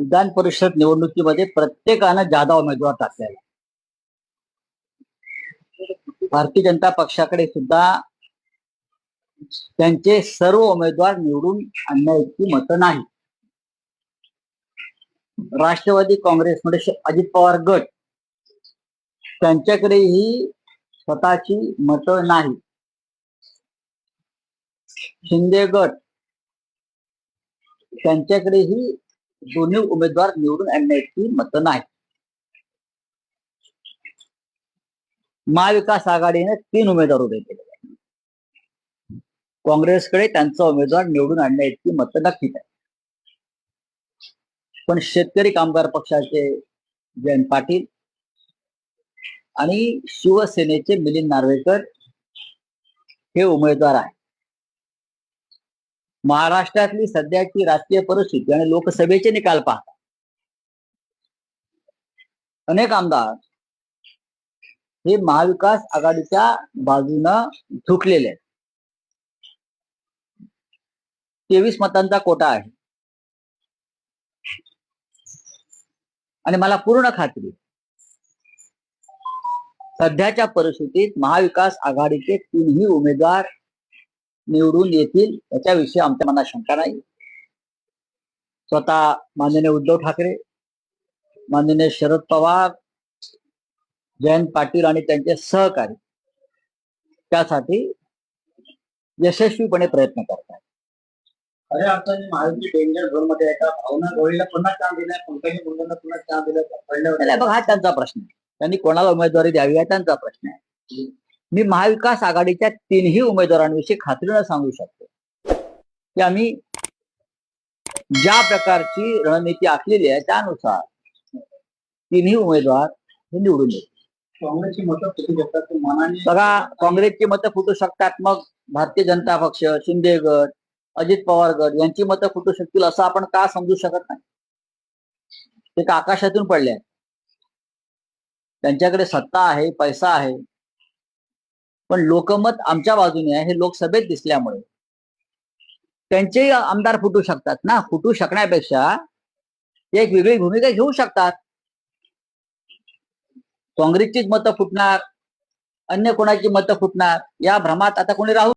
विधान परिषद निवडणुकीमध्ये प्रत्येकानं जादा उमेदवार टाकलेला भारतीय जनता पक्षाकडे सुद्धा त्यांचे सर्व उमेदवार निवडून आणण्याची मतं नाही. राष्ट्रवादी काँग्रेसमध्ये अजित पवार गट त्यांच्याकडेही स्वतःची मतं नाही. शिंदे गट त्यांच्याकडेही दोन्ही उमेदवार निवडून आणण्याची मतं नाही महाविकास आघाडीने तीन उमेदवार उभे केले. काँग्रेसकडे त्यांचा उमेदवार निवडून आणण्याची मतं नक्कीच आहे पण शेतकरी कामगार पक्षाचे जयंत पाटील आणि शिवसेनेचे मिलिंद नार्वेकर हे उमेदवार आहेत. महाराष्ट्रातली सध्याची राजकीय परिस्थिती आणि लोकसभेचे निकाल पाहता. अनेक आमदार हे महाविकास आघाडीच्या बाजूनं झुकलेले आहेत. तेवीस मतांचा कोटा आहे. आणि मला पूर्ण खात्री सध्याच्या परिस्थितीत महाविकास आघाडीचे तीनही उमेदवार निवडून येतील याच्याविषयी आमच्या मनात शंका नाही. स्वतः माननीय उद्धव ठाकरे माननीय शरद पवार जयंत पाटील आणि त्यांचे सहकारी त्यासाठी यशस्वीपणे प्रयत्न करतात खऱ्या अर्थाने महायुती डेंजर झोनमध्ये आहे का? भावना गवळीला पुन्हा चान्स दिलाय? पंकजा मुंडेंना पुन्हा चान्स दिलाय? पहिल्या बघा हा त्यांचा प्रश्न आहे. त्यांनी कोणाला उमेदवारी द्यावी हा त्यांचा प्रश्न आहे. मी महाविकास आघाडीच्या तीनही उमेदवारांविषयी खात्रीनं सांगू शकतो. की आम्ही ज्या प्रकारची रणनीती आखलेली आहे त्यानुसार तिन्ही उमेदवार हे निवडून येतील. काँग्रेसची मतं फुटू शकतात मनाने बघा काँग्रेसची मतं फुटू शकतात मग भारतीय जनता पक्ष शिंदे गट अजित पवार गट यांची मतं फुटू शकतील असं आपण का समजू शकत नाही? ते का आकाशातून पडले त्यांच्याकडे सत्ता आहे पैसा आहे. पण लोकमत आमच्या बाजूने आहे हे लोकसभेत दिसल्यामुळे. त्यांचेही आमदार फुटू शकतात ना? फुटू शकण्यापेक्षा एक वेगळी भूमिका घेऊ शकतात. काँग्रेसचीच मतं फुटणार अन्य कोणाची मतं फुटणार या भ्रमात आता कोणी राहू